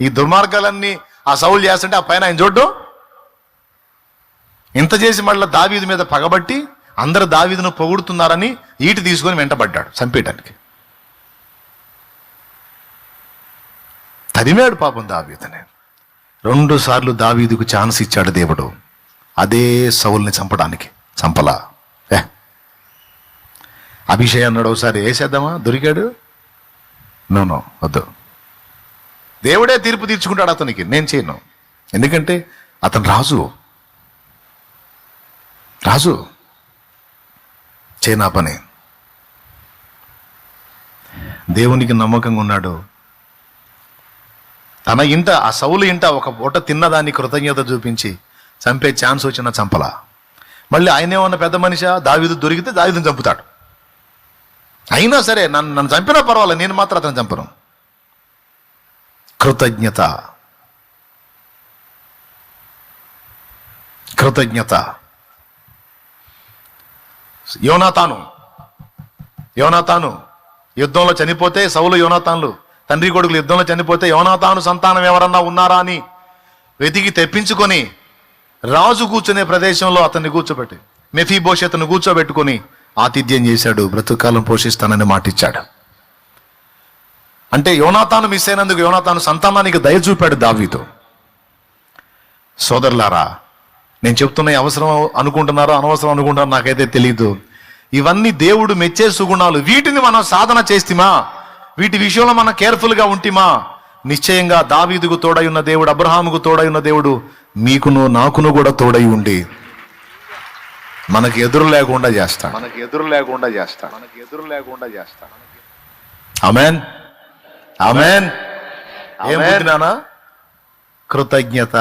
ఈ దుర్మార్గాలన్నీ ఆ సౌలు చేస్తుంటే ఆ పైన ఆయన చూడ్డు? ఇంత చేసి మళ్ళీ దావీదు మీద పగబట్టి అందరు దావీదును పొగుడుతున్నారని ఈటి తీసుకొని వెంటబడ్డాడు చంపేయటానికి. తరిమాడు పాపం దావీదుని. రెండు సార్లు దావీదుకు ఛాన్స్ ఇచ్చాడు దేవుడు. అదే సౌల్ని చంపడానికి. చంపలా? ఏ? అభిషేక్ అన్నాడు ఒకసారి వేసేద్దామా దొరికాడు? నో నో వద్దు. దేవుడే తీర్పు తీర్చుకుంటాడు అతనికి. నేను చేయను. ఎందుకంటే అతను రాజు. రాజు చేయనా పని. దేవునికి నమ్మకంగా ఉన్నాడు. తన ఇంట ఆ సౌలు ఇంట ఒక పూట తిన్నదాన్ని కృతజ్ఞత చూపించి చంపే ఛాన్స్ వచ్చిన చంపలా. మళ్ళీ ఆయనేమన్న పెద్ద మనిషి? దావిదు దొరికితే దావిదుని చంపుతాడు. అయినా సరే నన్ను నన్ను చంపినా పర్వాలేదు. నేను మాత్రం అతను చంపను. కృతజ్ఞత. కృతజ్ఞత. యోనాతాను. యోనాతాను. యుద్ధంలో చనిపోతే సౌలు యోనాతాన్లు తండ్రి కొడుకులు యుద్ధంలో చనిపోతే యోనాతాను సంతానం ఎవరన్నా ఉన్నారా అని వెతికి తెప్పించుకొని రాజు కూర్చునే ప్రదేశంలో అతన్ని కూర్చోబెట్టి మెఫీ అతను కూర్చోబెట్టుకొని ఆతిథ్యం చేశాడు బ్రతుకాలం పోషిస్తానని మాటిచ్చాడు. అంటే యోనాతాను మిస్ అయినందుకు యోనాతాను సంతానానికి దయ చూపాడు దావీతో సోదరులారా నేను చెప్తున్న అవసరం అనుకుంటున్నారో అనవసరం అనుకుంటున్నారో నాకైతే తెలియదు ఇవన్నీ దేవుడు మెచ్చే సుగుణాలు. వీటిని మనం సాధన చేస్తామా? వీటి విషయంలో మనం కేర్ఫుల్గా ఉంటిమా? నిశ్చయంగా దావీదుకు తోడై ఉన్న దేవుడు అబ్రహాముకు తోడై ఉన్న దేవుడు మీకును నాకును కూడా తోడై ఉండి మనకి ఎదురు లేకుండా చేస్తాడు. మనకి ఎదురు లేకుండా చేస్తా మనకి ఎదురు లేకుండా చేస్తా అమెన్ అమెన్ ఏం ఆమేన్. నాన్న కృతజ్ఞత